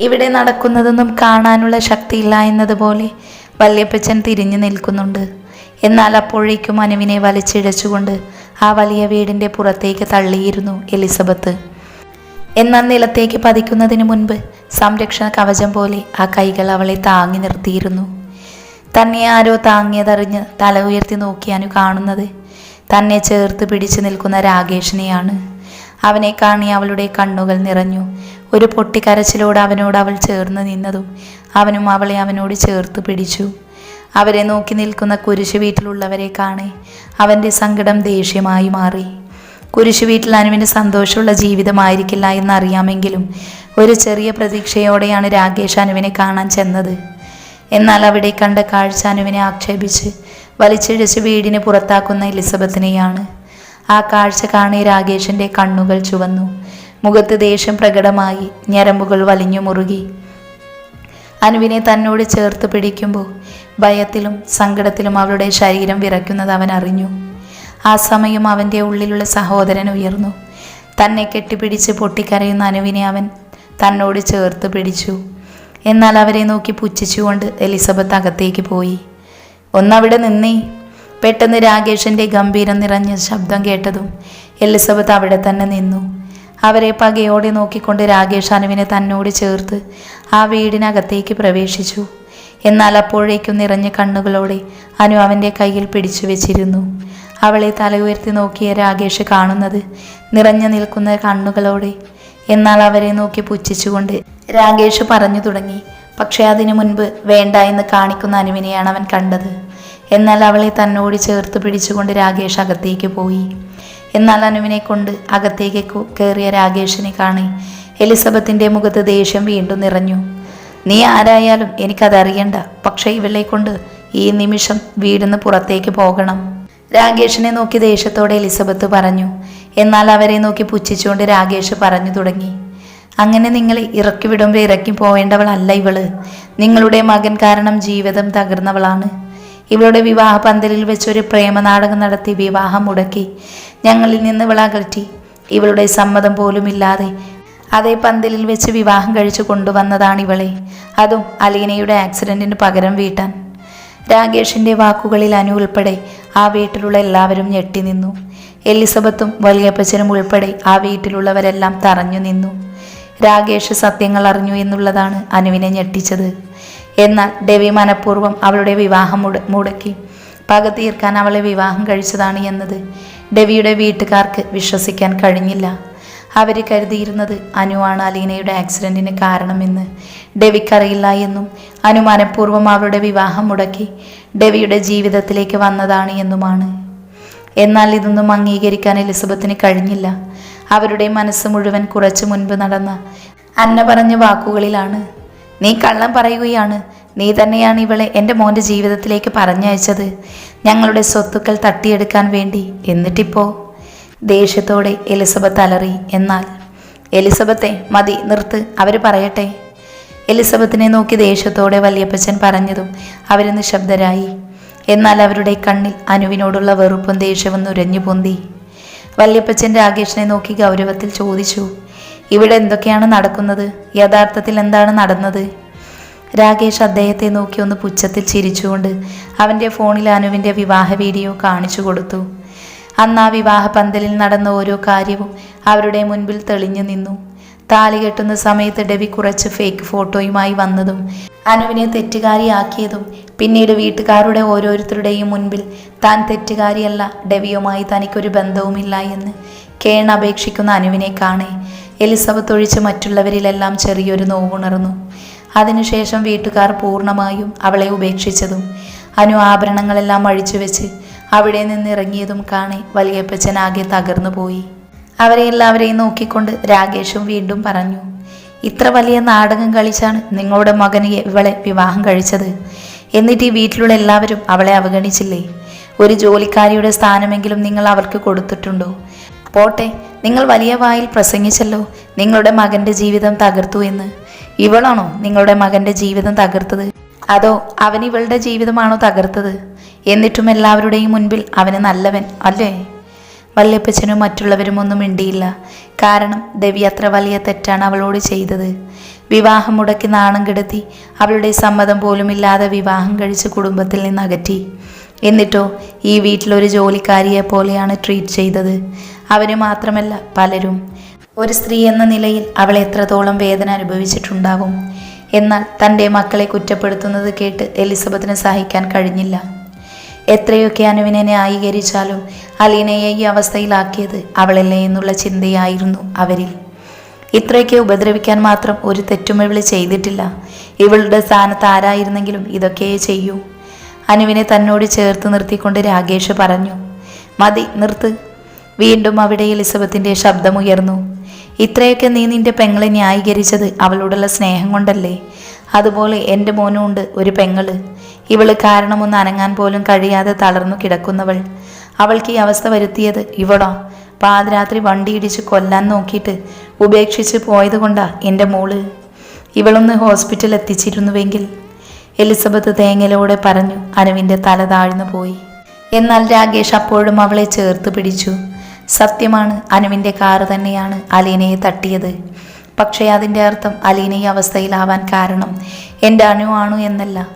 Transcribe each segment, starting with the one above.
ഇവിടെ നടക്കുന്നതൊന്നും കാണാനുള്ള ശക്തിയില്ല എന്നതുപോലെ വല്യപ്പച്ചൻ തിരിഞ്ഞു നിൽക്കുന്നുണ്ട്. എന്നാൽ അപ്പോഴേക്കും അനുവിനെ വലിച്ചിഴച്ചുകൊണ്ട് ആ വലിയ വീടിന്റെ പുറത്തേക്ക് തള്ളിയിരുന്നു എലിസബത്ത്. എന്നാൽ നിലത്തേക്ക് പതിക്കുന്നതിന് മുൻപ് സംരക്ഷണ കവചം പോലെ ആ കൈകൾ അവളെ താങ്ങി നിർത്തിയിരുന്നു. തന്നെ ആരോ താങ്ങിയതറിഞ്ഞ് തല ഉയർത്തി നോക്കിയാനു കാണുന്നത് തന്നെ ചേർത്ത് പിടിച്ചു നിൽക്കുന്ന രാകേഷിനെയാണ്. അവനെ കാണി അവളുടെ കണ്ണുകൾ നിറഞ്ഞു. ഒരു പൊട്ടിക്കരച്ചിലോട് അവനോട് അവൾ ചേർന്ന് നിന്നതും അവനും അവളെ അവനോട് ചേർത്ത് പിടിച്ചു. അവരെ നോക്കി നിൽക്കുന്ന കുരിശു വീട്ടിലുള്ളവരെ കാണെ അവന്റെ സങ്കടം ദേഷ്യമായി മാറി. കുരിശു വീട്ടിൽ അനുവിന് സന്തോഷമുള്ള ജീവിതമായിരിക്കില്ല എന്നറിയാമെങ്കിലും ഒരു ചെറിയ പ്രതീക്ഷയോടെയാണ് രാകേഷ് അനുവിനെ കാണാൻ ചെന്നത്. എന്നാൽ അവിടെ കണ്ട കാഴ്ച അനുവിനെ ആക്ഷേപിച്ച് വലിച്ചിഴച്ച് വീടിന് പുറത്താക്കുന്ന എലിസബത്തിനെയാണ്. ആ കാഴ്ച കാണി രാകേഷിന്റെ കണ്ണുകൾ ചുവന്നു. മുഖത്ത് ദേഷ്യം പ്രകടമായി ഞരമ്പുകൾ വലിഞ്ഞു മുറുകി. അനുവിനെ തന്നോട് ചേർത്ത് പിടിക്കുമ്പോൾ ഭയത്തിലും സങ്കടത്തിലും അവളുടെ ശരീരം വിറയ്ക്കുന്നത് അവൻ അറിഞ്ഞു. ആ സമയം അവന്റെ ഉള്ളിലുള്ള സഹോദരൻ ഉയർന്നു. തന്നെ കെട്ടിപ്പിടിച്ച് പൊട്ടിക്കരയുന്ന അനുവിനെ അവൻ തന്നോട് ചേർത്ത് പിടിച്ചു. എന്നാൽ അവരെ നോക്കി പുച്ഛിച്ചുകൊണ്ട് എലിസബത്ത് അകത്തേക്ക് പോയി. ഒന്നവിടെ നിന്നേ പെട്ടെന്ന് രാകേഷിന്റെ ഗംഭീരം നിറഞ്ഞ ശബ്ദം കേട്ടതും എലിസബത്ത് അവിടെ തന്നെ നിന്നു. അവരെ പകയോടെ നോക്കിക്കൊണ്ട് രാകേഷ് അനുവിനെ തന്നോട് ചേർത്ത് ആ വീടിനകത്തേക്ക് പ്രവേശിച്ചു. എന്നാൽ അപ്പോഴേക്കും നിറഞ്ഞ കണ്ണുകളോടെ അനു അവന്റെ കയ്യിൽ പിടിച്ചു വെച്ചിരുന്നു. അവളെ തല ഉയർത്തി നോക്കിയ രാകേഷ് കാണുന്നത് നിറഞ്ഞു നിൽക്കുന്ന കണ്ണുകളോടെ. എന്നാൽ അവരെ നോക്കി പുച്ഛിച്ചുകൊണ്ട് രാകേഷ് പറഞ്ഞു തുടങ്ങി പക്ഷേ അതിനു മുൻപ് വേണ്ട എന്ന് കാണിക്കുന്ന അനുവിനെയാണ് അവൻ കണ്ടത്. എന്നാൽ അവളെ തന്നോട് ചേർത്ത് പിടിച്ചുകൊണ്ട് രാകേഷ് അകത്തേക്ക് പോയി. എന്നാൽ അനുവിനെ കൊണ്ട് അകത്തേക്ക് കയറിയ രാകേഷിനെ കാണി എലിസബത്തിന്റെ മുഖത്ത് ദേഷ്യം വീണ്ടും നിറഞ്ഞു. നീ ആരായാലും എനിക്കതറിയണ്ട. പക്ഷേ ഇവളെ കൊണ്ട് ഈ നിമിഷം വീടിന്ന് പുറത്തേക്ക് പോകണം. രാകേഷിനെ നോക്കി ദേഷ്യത്തോടെ എലിസബത്ത് പറഞ്ഞു. എന്നാൽ അവരെ നോക്കി പുച്ഛിച്ചുകൊണ്ട് രാകേഷ് പറഞ്ഞു തുടങ്ങി. അങ്ങനെ നിങ്ങൾ ഇറക്കി വിടുമ്പോൾ ഇറക്കി പോവേണ്ടവളല്ല ഇവൾ. നിങ്ങളുടെ മകൻ കാരണം ജീവിതം തകർന്നവളാണ്. ഇവളുടെ വിവാഹ പന്തലിൽ വെച്ചൊരു പ്രേമനാടകം നടത്തി വിവാഹം മുടക്കി ഞങ്ങളിൽ നിന്ന് വിളകറ്റി ഇവളുടെ സമ്മതം പോലുമില്ലാതെ അതേ പന്തലിൽ വെച്ച് വിവാഹം കഴിച്ചു കൊണ്ടുവന്നതാണ് ഇവളെ. അതും അലീനയുടെ ആക്സിഡന്റിന് പകരം വീട്ടാൻ. രാകേഷിന്റെ വാക്കുകളിൽ അനു ഉൾപ്പെടെ ആ വീട്ടിലുള്ള എല്ലാവരും ഞെട്ടി നിന്നു. എലിസബത്തും വലിയപ്പച്ചനും ഉൾപ്പെടെ ആ വീട്ടിലുള്ളവരെല്ലാം തറഞ്ഞു നിന്നു. രാകേഷ് സത്യങ്ങൾ അറിഞ്ഞു എന്നുള്ളതാണ് അനുവിനെ ഞെട്ടിച്ചത്. എന്നാൽ ദേവി മനഃപൂർവം അവളുടെ വിവാഹം മുട മുടക്കി. പക തീർക്കാൻ അവളെ വിവാഹം കഴിച്ചതാണ് എന്നത് ഡെവിയുടെ വീട്ടുകാർക്ക് വിശ്വസിക്കാൻ കഴിഞ്ഞില്ല. അവർ കരുതിയിരുന്നത് അനുവാണ് അലീനയുടെ ആക്സിഡന്റിന് കാരണമെന്ന് ഡെവിക്കറിയില്ല എന്നും അനു മനഃപൂർവം അവളുടെ വിവാഹം മുടക്കി ഡെവിയുടെ ജീവിതത്തിലേക്ക് വന്നതാണ് എന്നുമാണ്. എന്നാൽ ഇതൊന്നും അംഗീകരിക്കാൻ എലിസബത്തിന് കഴിഞ്ഞില്ല. അവരുടെ മനസ്സ് മുഴുവൻ കുറച്ചു മുൻപ് നടന്ന അന്ന പറഞ്ഞ വാക്കുകളിലാണ് നീ കള്ളം പറയുകയാണ്. നീ തന്നെയാണ് ഇവളെ എന്റെ മോന്റെ ജീവിതത്തിലേക്ക് പറഞ്ഞയച്ചത്. ഞങ്ങളുടെ സ്വത്തുക്കൾ തട്ടിയെടുക്കാൻ വേണ്ടി. എന്നിട്ടിപ്പോ? ദേഷ്യത്തോടെ എലിസബത്ത് അലറി. എന്നാൽ? എലിസബത്തെ മതി നിർത്ത് അവർ പറയട്ടെ. എലിസബത്തിനെ നോക്കി ദേഷ്യത്തോടെ വല്യപ്പച്ചൻ പറഞ്ഞതും അവർ നിശബ്ദരായി. എന്നാൽ അവരുടെ കണ്ണിൽ അനുവിനോടുള്ള വെറുപ്പും ദേഷ്യവും നുരഞ്ഞു പൊന്തി. വല്യപ്പച്ചൻ രാകേഷിനെ നോക്കി ഗൗരവത്തിൽ ചോദിച്ചു ഇവിടെ എന്തൊക്കെയാണ് നടക്കുന്നത്? യഥാർത്ഥത്തിൽ എന്താണ് നടന്നത്? രാകേഷ് അദ്ദേഹത്തെ നോക്കി ഒന്ന് പുച്ഛത്തിൽ ചിരിച്ചുകൊണ്ട് അവന്റെ ഫോണിൽ അനുവിന്റെ വിവാഹ വീഡിയോ കാണിച്ചു കൊടുത്തു. അന്ന് ആ വിവാഹ പന്തലിൽ നടന്ന ഓരോ കാര്യവും അവരുടെ മുൻപിൽ തെളിഞ്ഞു നിന്നു. താലി കെട്ടുന്ന സമയത്ത് ഡെവി കുറച്ച് ഫേക്ക് ഫോട്ടോയുമായി വന്നതും അനുവിനെ തെറ്റുകാരിയാക്കിയതും പിന്നീട് വീട്ടുകാരുടെ ഓരോരുത്തരുടെയും മുൻപിൽ താൻ തെറ്റുകാരിയല്ല ഡെവിയുമായി തനിക്കൊരു ബന്ധവുമില്ല എന്ന് കേൺ അപേക്ഷിക്കുന്ന അനുവിനെ കാണേ. എലിസബത്ത് ഒഴിച്ച് മറ്റുള്ളവരിലെല്ലാം ചെറിയൊരു നോവുണർന്നു. അതിനുശേഷം വീട്ടുകാർ പൂർണമായും അവളെ ഉപേക്ഷിച്ചതും അനു ആഭരണങ്ങളെല്ലാം അഴിച്ചു വെച്ച് അവിടെ നിന്ന് ഇറങ്ങിയതും കാണെ വലിയപ്പച്ചൻ ആകെ തകർന്നു പോയി അവരെ എല്ലാവരെയും നോക്കിക്കൊണ്ട് രാകേഷും വീണ്ടും പറഞ്ഞു ഇത്ര വലിയ നാടകം കളിച്ചാണ് നിങ്ങളുടെ മകന് ഇവളെ വിവാഹം കഴിച്ചത്. എന്നിട്ട് ഈ വീട്ടിലുള്ള എല്ലാവരും അവളെ അവഗണിച്ചില്ലേ? ഒരു ജോലിക്കാരിയുടെ സ്ഥാനമെങ്കിലും നിങ്ങൾ അവർക്ക് കൊടുത്തിട്ടുണ്ടോ? പോട്ടെ നിങ്ങൾ വലിയ വായിൽ പ്രസംഗിച്ചല്ലോ. നിങ്ങളുടെ മകന്റെ ജീവിതം തകർത്തു എന്ന്. ഇവളാണോ നിങ്ങളുടെ മകന്റെ ജീവിതം തകർത്തത്? അതോ അവൻ ഇവളുടെ ജീവിതമാണോ തകർത്തത്? എന്നിട്ടും എല്ലാവരുടെയും മുൻപിൽ അവന് നല്ലവൻ അല്ലേ? വല്യപ്പച്ചനും മറ്റുള്ളവരും ഒന്നും മിണ്ടിയില്ല. കാരണം ദവി അത്ര വലിയ തെറ്റാണ് അവളോട് ചെയ്തത്. വിവാഹം മുടക്കി നാണം കെടുത്തി അവളുടെ സമ്മതം പോലും ഇല്ലാതെ വിവാഹം കഴിച്ച് കുടുംബത്തിൽ നിന്ന് അകറ്റി. എന്നിട്ടോ ഈ വീട്ടിലൊരു ജോലിക്കാരിയെ പോലെയാണ് ട്രീറ്റ് ചെയ്തത്. അവന് മാത്രമല്ല പലരും. ഒരു സ്ത്രീ എന്ന നിലയിൽ അവൾ എത്രത്തോളം വേദന അനുഭവിച്ചിട്ടുണ്ടാകും. എന്നാൽ തന്റെ മക്കളെ കുറ്റപ്പെടുത്തുന്നത് കേട്ട് എലിസബത്തിന് സഹിക്കാൻ കഴിഞ്ഞില്ല. എത്രയൊക്കെ അനുവിനെ ന്യായീകരിച്ചാലും അലീനയെ ഈ അവസ്ഥയിലാക്കിയത് അവളല്ലേ എന്നുള്ള ചിന്തയായിരുന്നു അവരിൽ. ഇത്രയൊക്കെ ഉപദ്രവിക്കാൻ മാത്രം ഒരു തെറ്റും ഇവൾ ചെയ്തിട്ടില്ല. ഇവളുടെ സ്ഥാനത്ത് ആരായിരുന്നെങ്കിലും ഇതൊക്കെ ചെയ്യൂ. അനുവിനെ തന്നോട് ചേർത്ത് നിർത്തിക്കൊണ്ട് രാഗേഷ് പറഞ്ഞു മതി നിർത്ത്. വീണ്ടും അവിടെ എലിസബത്തിന്റെ ശബ്ദമുയർന്നു. ഇത്രയൊക്കെ നീ നിന്റെ പെങ്ങളെ ന്യായീകരിച്ചത് അവളോടുള്ള സ്നേഹം കൊണ്ടല്ലേ? അതുപോലെ എന്റെ മോനുണ്ട് ഒരു പെങ്ങൾ. ഇവൾ കാരണമൊന്ന് അനങ്ങാൻ പോലും കഴിയാതെ തളർന്നു കിടക്കുന്നവൾ. അവൾക്ക് ഈ അവസ്ഥ വരുത്തിയത് ഇവളോ. പാതിരാത്രി വണ്ടി ഇടിച്ച് കൊല്ലാൻ നോക്കിയിട്ട് ഉപേക്ഷിച്ച് പോയത് കൊണ്ടാ എന്റെ മോൾ. ഇവളൊന്ന് ഹോസ്പിറ്റൽ എത്തിച്ചിരുന്നുവെങ്കിൽ. എലിസബത്ത് തേങ്ങലോടെ പറഞ്ഞു അനുവിന്റെ തല താഴ്ന്നു പോയി. എന്നാൽ രാകേഷ് അപ്പോഴും അവളെ ചേർത്ത് പിടിച്ചു. സത്യമാണ്. അനുവിന്റെ കാറ് തന്നെയാണ് അലീനയെ തട്ടിയത്. പക്ഷേ അതിന്റെ അർത്ഥം അലീന ഈ അവസ്ഥയിലാവാൻ കാരണം എന്റെ അനുവാണു എന്നല്ല.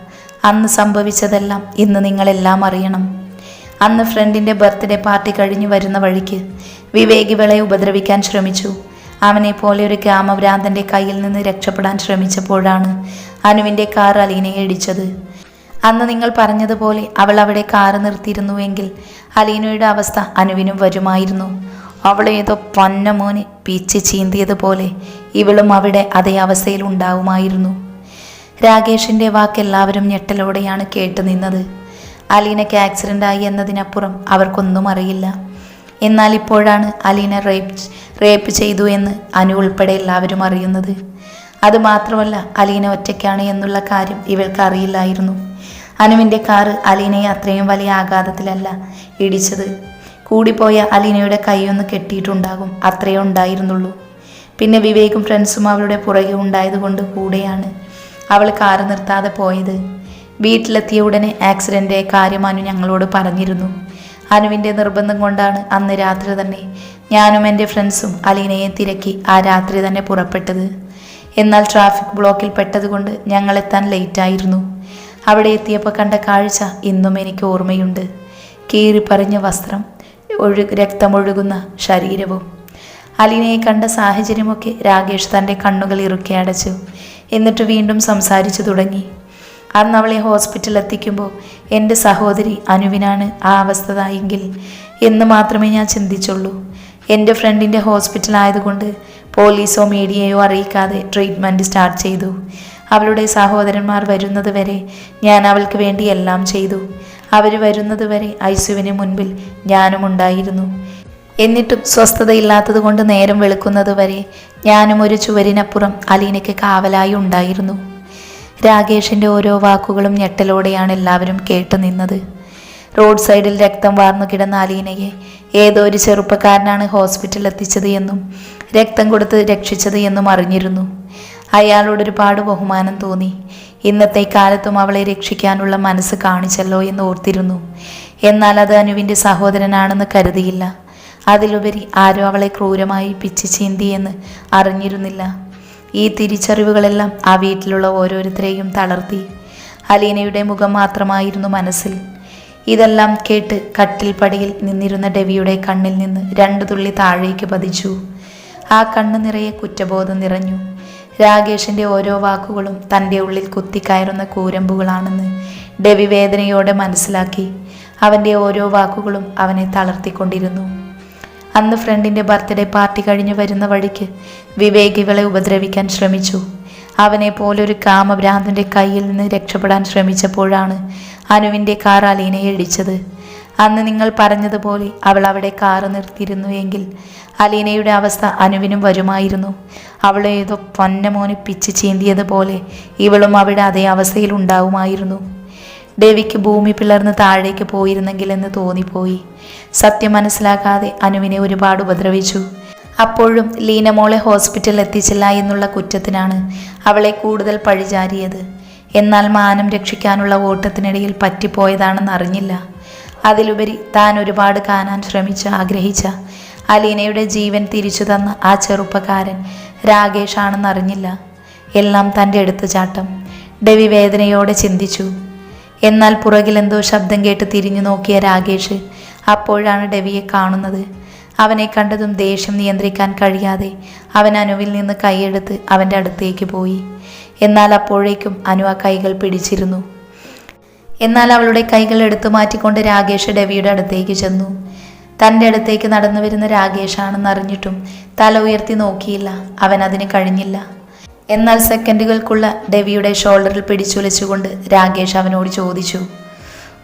അന്ന് സംഭവിച്ചതെല്ലാം ഇന്ന് നിങ്ങളെല്ലാം അറിയണം. അന്ന് ഫ്രണ്ടിന്റെ ബർത്ത്ഡേ പാർട്ടി കഴിഞ്ഞു വരുന്ന വഴിക്ക് വിവേക് ഇവളെ ഉപദ്രവിക്കാൻ ശ്രമിച്ചു. അവനെ പോലെ ഒരു ഗ്രാമഭ്രാന്തന്റെ കയ്യിൽ നിന്ന് രക്ഷപ്പെടാൻ ശ്രമിച്ചപ്പോഴാണ് അനുവിന്റെ കാർ അലീനയെ ഇടിച്ചത്. അന്ന് നിങ്ങൾ പറഞ്ഞതുപോലെ അവൾ അവിടെ കാറ് നിർത്തിയിരുന്നുവെങ്കിൽ അലീനയുടെ അവസ്ഥ അനുവിനും വരുമായിരുന്നു. അവൾ ഏതോ പൊന്നമോന് പീച്ച് ചീന്തിയതുപോലെ ഇവളും അവിടെ അതേ അവസ്ഥയിൽ ഉണ്ടാവുമായിരുന്നു. രാകേഷിന്റെ വാക്ക് എല്ലാവരും ഞെട്ടലോടെയാണ് കേട്ടു നിന്നത്. അലീനയ്ക്ക് ആക്സിഡന്റ് ആയി എന്നതിനപ്പുറം അവർക്കൊന്നും അറിയില്ല. എന്നാൽ ഇപ്പോഴാണ് അലീന റേപ്പ് റേപ്പ് ചെയ്തു എന്ന് അനു ഉൾപ്പെടെ എല്ലാവരും അറിയുന്നത്. അതുമാത്രമല്ല അലീന ഒറ്റയ്ക്കാണ് എന്നുള്ള കാര്യം ഇവൾക്ക് അറിയില്ലായിരുന്നു. അനുവിന്റെ കാറ് അലീനയെ അത്രയും വലിയ ആഘാതത്തിലല്ല ഇടിച്ചത്. കൂടിപ്പോയ അലീനയുടെ കൈയൊന്ന് കെട്ടിയിട്ടുണ്ടാകും അത്രയേ ഉണ്ടായിരുന്നുള്ളൂ. പിന്നെ വിവേകും ഫ്രണ്ട്സും അവളുടെ പുറകെ ഉണ്ടായതുകൊണ്ട് കൂടെയാണ് അവൾ കാറ് നിർത്താതെ പോയത്. വീട്ടിലെത്തിയ ഉടനെ ആക്സിഡന്റെ കാര്യം അനു ഞങ്ങളോട് പറഞ്ഞിരുന്നു. അനുവിന്റെ നിർബന്ധം കൊണ്ടാണ് അന്ന് രാത്രി തന്നെ ഞാനും എന്റെ ഫ്രണ്ട്സും അലീനയെ തിരക്കി ആ രാത്രി തന്നെ പുറപ്പെട്ടത്. എന്നാൽ ട്രാഫിക് ബ്ലോക്കിൽ പെട്ടതുകൊണ്ട് ഞങ്ങൾ എത്താൻ ലേറ്റായിരുന്നു അവിടെ എത്തിയപ്പോൾ കണ്ട കാഴ്ച ഇന്നും എനിക്ക് ഓർമ്മയുണ്ട്. കീറിപ്പറിഞ്ഞ വസ്ത്രം ഒഴു രക്തമൊഴുകുന്ന ശരീരവും. അലീനയെ കണ്ട സാഹചര്യമൊക്കെ രാകേഷ് തന്റെ കണ്ണുകൾ ഇറുക്കി അടച്ചു. എന്നിട്ട് വീണ്ടും സംസാരിച്ചു തുടങ്ങി. അന്ന് അവളെ ഹോസ്പിറ്റലിൽ എത്തിക്കുമ്പോൾ എന്റെ സഹോദരി അനുവിനാണ് ആ അവസ്ഥതായെങ്കിൽ എന്ന് മാത്രമേ ഞാൻ ചിന്തിച്ചുള്ളൂ. എന്റെ ഫ്രണ്ടിന്റെ ഹോസ്പിറ്റൽ ആയതുകൊണ്ട് പോലീസോ മീഡിയയോ അറിയിക്കാതെ ട്രീറ്റ്മെന്റ് സ്റ്റാർട്ട് ചെയ്തു. അവളുടെ സഹോദരന്മാർ വരുന്നത് വരെ ഞാൻ അവൾക്ക് വേണ്ടി എല്ലാം ചെയ്തു. അവർ വരുന്നത് വരെ ഐസുവിന് മുൻപിൽ ഞാനും ഉണ്ടായിരുന്നു. എന്നിട്ടും സ്വസ്ഥതയില്ലാത്തത് കൊണ്ട് നേരം വെളുക്കുന്നത് വരെ ഞാനും ഒരു ചുവരിനപ്പുറം അലീനയ്ക്ക് കാവലായി ഉണ്ടായിരുന്നു. രാകേഷിന്റെ ഓരോ വാക്കുകളും ഞെട്ടലോടെയാണ് എല്ലാവരും കേട്ടു നിന്നത് റോഡ് സൈഡിൽ രക്തം വാർന്നു കിടന്ന അലീനയെ ഏതോ ഒരു ചെറുപ്പക്കാരനാണ് ഹോസ്പിറ്റലിൽ എത്തിച്ചത് എന്നും രക്തം കൊടുത്ത് രക്ഷിച്ചത് എന്നും അറിഞ്ഞിരുന്നു. അയാളോടൊരുപാട് ബഹുമാനം തോന്നി. ഇന്നത്തെ കാലത്തും അവളെ രക്ഷിക്കാനുള്ള മനസ്സ് കാണിച്ചല്ലോ എന്ന് ഓർത്തിരുന്നു. എന്നാൽ അത് അനുവിന്റെ സഹോദരനാണെന്ന് കരുതിയില്ല. അതിലുപരി ആരോ അവളെ ക്രൂരമായി പിച്ച് ചീന്തി എന്ന് അറിഞ്ഞിരുന്നില്ല. ഈ തിരിച്ചറിവുകളെല്ലാം ആ വീട്ടിലുള്ള ഓരോരുത്തരെയും തളർത്തി. അലീനയുടെ മുഖം മാത്രമായിരുന്നു മനസ്സിൽ. ഇതെല്ലാം കേട്ട് കട്ടിൽ പടിയിൽ നിന്നിരുന്ന ഡെവിയുടെ കണ്ണിൽ നിന്ന് രണ്ടു തുള്ളി താഴേക്ക് പതിച്ചു. ആ കണ്ണ് നിറയെ കുറ്റബോധം നിറഞ്ഞു. രാകേഷിന്റെ ഓരോ വാക്കുകളും തന്റെ ഉള്ളിൽ കുത്തിക്കയറുന്ന കൂരമ്പുകളാണെന്ന് ഡെവി വേദനയോടെ മനസ്സിലാക്കി. അവന്റെ ഓരോ വാക്കുകളും അവനെ തളർത്തിക്കൊണ്ടിരുന്നു. അന്ന് ഫ്രണ്ടിന്റെ ബർത്ത്ഡേ പാർട്ടി കഴിഞ്ഞു വരുന്ന വഴിക്ക് വിവേക് ഇവളെ ഉപദ്രവിക്കാൻ ശ്രമിച്ചു. അവനെ പോലൊരു കാമഭ്രാന്തന്റെ കയ്യിൽ നിന്ന് രക്ഷപ്പെടാൻ ശ്രമിച്ചപ്പോഴാണ് അനുവിന്റെ കാർ അലീനയെ ഇടിച്ചത്. അന്ന് നിങ്ങൾ പറഞ്ഞതുപോലെ അവൾ അവിടെ കാറ് നിർത്തിയിരുന്നു എങ്കിൽ അലീനയുടെ അവസ്ഥ അനുവിനും വരുമായിരുന്നു. അവളെ ഏതോ പൊന്നമോനെ പിച്ച് ചീന്തിയതുപോലെ ഇവളും അവിടെ അതേ അവസ്ഥയിൽ ഉണ്ടാവുമായിരുന്നു. ദേവിക്ക് ഭൂമി പിളർന്ന് താഴേക്ക് പോയിരുന്നെങ്കിലെന്ന് തോന്നിപ്പോയി. സത്യം മനസ്സിലാക്കാതെ അനുവിനെ ഒരുപാട് ഉപദ്രവിച്ചു. അപ്പോഴും ലീനമോളെ ഹോസ്പിറ്റലിൽ എത്തിച്ചില്ല എന്നുള്ള കുറ്റത്തിനാണ് അവളെ കൂടുതൽ പഴിചാരിയത്. എന്നാൽ മാനം രക്ഷിക്കാനുള്ള ഓട്ടത്തിനിടയിൽ പറ്റിപ്പോയതാണെന്ന് അറിഞ്ഞില്ല. അതിലുപരി താൻ ഒരുപാട് കാണാൻ ശ്രമിച്ച ആഗ്രഹിച്ച അലീനയുടെ ജീവൻ തിരിച്ചു തന്ന ആ ചെറുപ്പക്കാരൻ രാകേഷ് ആണെന്നറിഞ്ഞില്ല എല്ലാം തന്റെ എടുത്തുചാട്ടം ഡെവി വേദനയോടെ ചിന്തിച്ചു. എന്നാൽ പുറകിലെന്തോ ശബ്ദം കേട്ട് തിരിഞ്ഞു നോക്കിയ രാകേഷ് അപ്പോഴാണ് ഡെവിയെ കാണുന്നത്. അവനെ കണ്ടതും ദേഷ്യം നിയന്ത്രിക്കാൻ കഴിയാതെ അവൻ അനുവിൽ നിന്ന് കൈയെടുത്ത് അവന്റെ അടുത്തേക്ക് പോയി. എന്നാൽ അപ്പോഴേക്കും അനു ആ കൈകൾ പിടിച്ചിരുന്നു. എന്നാൽ അവളുടെ കൈകൾ എടുത്തു മാറ്റിക്കൊണ്ട് രാകേഷ് ഡെവിയുടെ അടുത്തേക്ക് ചെന്നു. തന്റെ അടുത്തേക്ക് നടന്നു വരുന്ന രാകേഷാണെന്ന് അറിഞ്ഞിട്ടും തല ഉയർത്തി നോക്കിയില്ല. അവൻ അതിന് കഴിഞ്ഞില്ല. എന്നാൽ സെക്കൻഡുകൾക്കുള്ള ഡെവിയുടെ ഷോൾഡറിൽ പിടിച്ചുലച്ചുകൊണ്ട് രാകേഷ് അവനോട് ചോദിച്ചു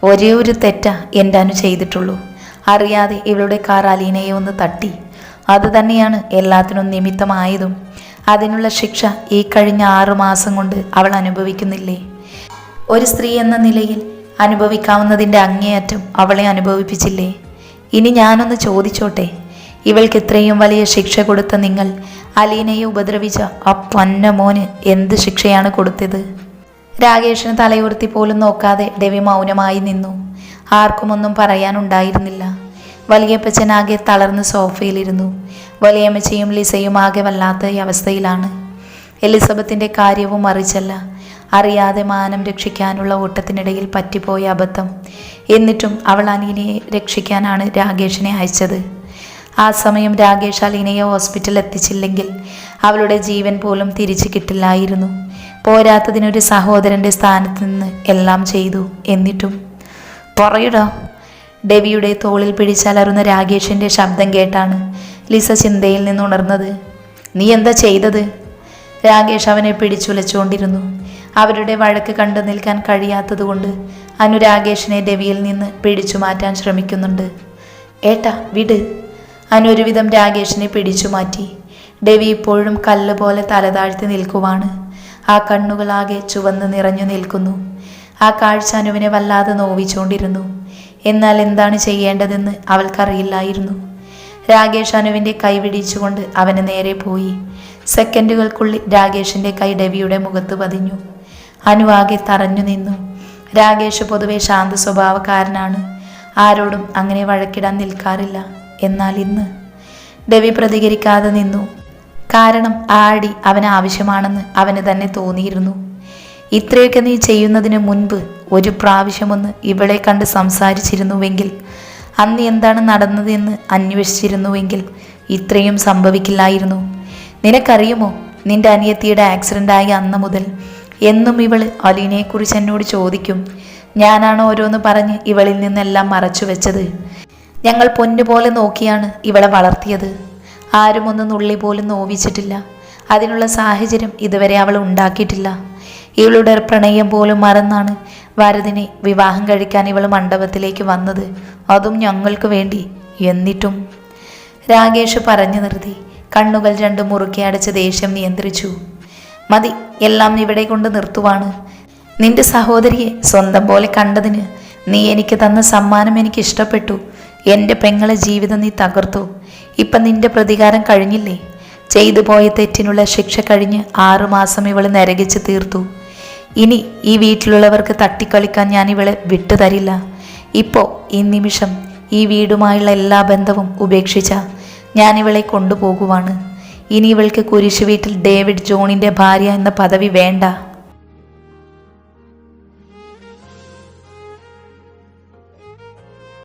ഒരേ ഒരു തെറ്റ എന്റെ അനു ചെയ്തിട്ടുള്ളൂ. അറിയാതെ ഇവളുടെ കാർ അലീനയെ ഒന്ന് തട്ടി. അത് തന്നെയാണ് എല്ലാത്തിനും നിമിത്തമായതും. അതിനുള്ള ശിക്ഷ ഈ കഴിഞ്ഞ ആറു മാസം കൊണ്ട് അവൾ അനുഭവിക്കുന്നില്ലേ? ഒരു സ്ത്രീ എന്ന നിലയിൽ അനുഭവിക്കാവുന്നതിന്റെ അങ്ങേയറ്റം അവളെ അനുഭവിപ്പിച്ചില്ലേ? ഇനി ഞാനൊന്ന് ചോദിച്ചോട്ടെ. ഇവൾക്ക് ഇത്രയും വലിയ ശിക്ഷ കൊടുത്ത നിങ്ങൾ അലീനയെ ഉപദ്രവിച്ച ആ പൊന്ന മോന് എന്ത് ശിക്ഷയാണ് കൊടുത്തത്? രാകേഷിന് തലയുർത്തി പോലും നോക്കാതെ രവി മൗനമായി നിന്നു. ആർക്കുമൊന്നും പറയാനുണ്ടായിരുന്നില്ല. വലിയപ്പച്ചൻ ആകെ തളർന്ന് സോഫയിലിരുന്നു. വലിയമ്മച്ചയും ലിസയും ആകെ വല്ലാത്ത അവസ്ഥയിലാണ്. എലിസബത്തിന്റെ കാര്യവും മറിച്ചല്ല. അറിയാതെ മാനം രക്ഷിക്കാനുള്ള ഓട്ടത്തിനിടയിൽ പറ്റിപ്പോയ അബദ്ധം. എന്നിട്ടും അവൾ അലീനയെ രക്ഷിക്കാനാണ് രാകേഷിനെ അയച്ചത്. ആ സമയം രാകേഷ് അലീനയെ ഹോസ്പിറ്റലിൽ എത്തിച്ചില്ലെങ്കിൽ അവളുടെ ജീവൻ പോലും തിരിച്ചു കിട്ടില്ലായിരുന്നു. പോരാത്തതിനൊരു സഹോദരന്റെ സ്ഥാനത്ത് നിന്ന് എല്ലാം ചെയ്തു. എന്നിട്ടും പറയടാ. ഡെവിയുടെ തോളിൽ പിടിച്ചലറുന്ന രാകേഷിന്റെ ശബ്ദം കേട്ടാണ് ലിസ ചിന്തയിൽ നിന്നുണർന്നത്. നീ എന്താ ചെയ്തത്? രാഗേഷ് അവനെ പിടിച്ചുലച്ചുകൊണ്ടിരുന്നു. അവരുടെ വഴക്ക് കണ്ടു നിൽക്കാൻ കഴിയാത്തതുകൊണ്ട് അനു രാകേഷിനെ ഡെവിയിൽ നിന്ന് പിടിച്ചു മാറ്റാൻ ശ്രമിക്കുന്നുണ്ട്. ഏട്ടാ വിട്. അനു ഒരുവിധം രാകേഷിനെ പിടിച്ചു മാറ്റി. ഡെവി ഇപ്പോഴും കല്ല് പോലെ തലതാഴ്ത്തി നിൽക്കുവാണ്. ആ കണ്ണുകളാകെ ചുവന്ന് നിറഞ്ഞു നിൽക്കുന്നു. ആ കാഴ്ച അനുവിനെ വല്ലാതെ നോവിച്ചുകൊണ്ടിരുന്നു. എന്നാൽ എന്താണ് ചെയ്യേണ്ടതെന്ന് അവൾക്കറിയില്ലായിരുന്നു. രാകേഷ് അനുവിന്റെ കൈ പിടിച്ചുകൊണ്ട് അവന് നേരെ പോയി. സെക്കൻഡുകൾക്കുള്ളിൽ രാകേഷിന്റെ കൈ ഡെവിയുടെ മുഖത്ത് പതിഞ്ഞു. അനു ആകെ തറഞ്ഞു നിന്നു. രാകേഷ് പൊതുവെ ശാന്ത സ്വഭാവക്കാരനാണ്. ആരോടും അങ്ങനെ വഴക്കിടാൻ നിൽക്കാറില്ല. എന്നാൽ ഇന്ന് ഡെവി പ്രതികരിക്കാതെ നിന്നു. കാരണം ആ അടി അവന് ആവശ്യമാണെന്ന് അവന് തന്നെ തോന്നിയിരുന്നു. ഇത്രയൊക്കെ നീ ചെയ്യുന്നതിന് മുൻപ് ഒരു പ്രാവശ്യമൊന്ന് ഇവളെ കണ്ട് സംസാരിച്ചിരുന്നുവെങ്കിൽ അന്ന് എന്താണ് നടന്നതെന്ന് അന്വേഷിച്ചിരുന്നുവെങ്കിൽ ഇത്രയും സംഭവിക്കില്ലായിരുന്നു. നിനക്കറിയുമോ നിന്റെ അനിയത്തിയുടെ ആക്സിഡന്റ് ആയ അന്ന് മുതൽ എന്നും ഇവൾ അലീനയെക്കുറിച്ച് എന്നോട് ചോദിക്കും. ഞാനാണ് ഓരോന്ന് പറഞ്ഞ് ഇവളിൽ നിന്നെല്ലാം മറച്ചു വെച്ചത്. ഞങ്ങൾ പൊന്നുപോലെ നോക്കിയാണ് ഇവളെ വളർത്തിയത്. ആരും ഒന്ന് നുള്ളി പോലും നോവിച്ചിട്ടില്ല. അതിനുള്ള സാഹചര്യം ഇതുവരെ അവൾ ഉണ്ടാക്കിയിട്ടില്ല. ഇവളുടെ പ്രണയം പോലും മറന്നാണ് വരദിനെ വിവാഹം കഴിക്കാൻ ഇവൾ മണ്ഡപത്തിലേക്ക് വന്നത്. അതും ഞങ്ങൾക്ക് വേണ്ടി എന്നിട്ടും. രാകേഷ് പറഞ്ഞു നിർത്തി. കണ്ണുകൾ രണ്ടും മുറുക്കി അടച്ച് ദേഷ്യം നിയന്ത്രിച്ചു. മതി എല്ലാം ഇവിടെ കൊണ്ട് നിർത്തുവാണ്. നിന്റെ സഹോദരിയെ സ്വന്തം പോലെ കണ്ടതിന് നീ എനിക്ക് തന്ന സമ്മാനം എനിക്ക് ഇഷ്ടപ്പെട്ടു. എന്റെ പെങ്ങളെ ജീവിതം നീ തകർത്തു. ഇപ്പം നിന്റെ പ്രതികാരം കഴിഞ്ഞില്ലേ? ചെയ്തു പോയ തെറ്റിനുള്ള ശിക്ഷ കഴിഞ്ഞ് ആറുമാസം ഇവൾ നരകിച്ച് തീർത്തു. ഇനി ഈ വീട്ടിലുള്ളവർക്ക് തട്ടിക്കളിക്കാൻ ഞാൻ ഇവളെ വിട്ടുതരില്ല. ഇപ്പോൾ ഈ നിമിഷം ഈ വീടുമായുള്ള എല്ലാ ബന്ധവും ഉപേക്ഷിച്ച ഇവളെ കൊണ്ടുപോകുവാണ്. ഇനി ഇവൾക്ക് കുരിശ് വീട്ടിൽ ഡേവിഡ് ജോണിന്റെ ഭാര്യ എന്ന പദവി വേണ്ട.